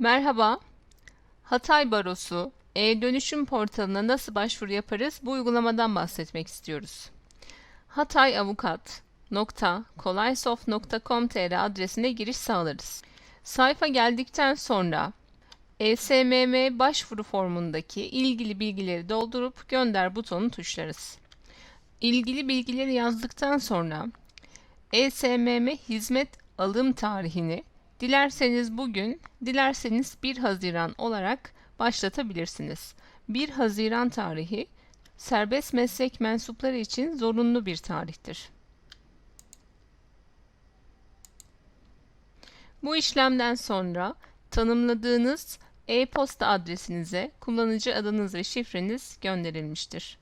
Merhaba, Hatay Barosu e-dönüşüm portalına nasıl başvuru yaparız bu uygulamadan bahsetmek istiyoruz. hatayavukat.kolaysoft.com.tr adresine giriş sağlarız. Sayfa geldikten sonra ESMM başvuru formundaki ilgili bilgileri doldurup gönder butonunu tuşlarız. İlgili bilgileri yazdıktan sonra ESMM hizmet alım tarihini dilerseniz bugün, dilerseniz 1 Haziran olarak başlatabilirsiniz. 1 Haziran tarihi serbest meslek mensupları için zorunlu bir tarihtir. Bu işlemden sonra tanımladığınız e-posta adresinize kullanıcı adınız ve şifreniz gönderilmiştir.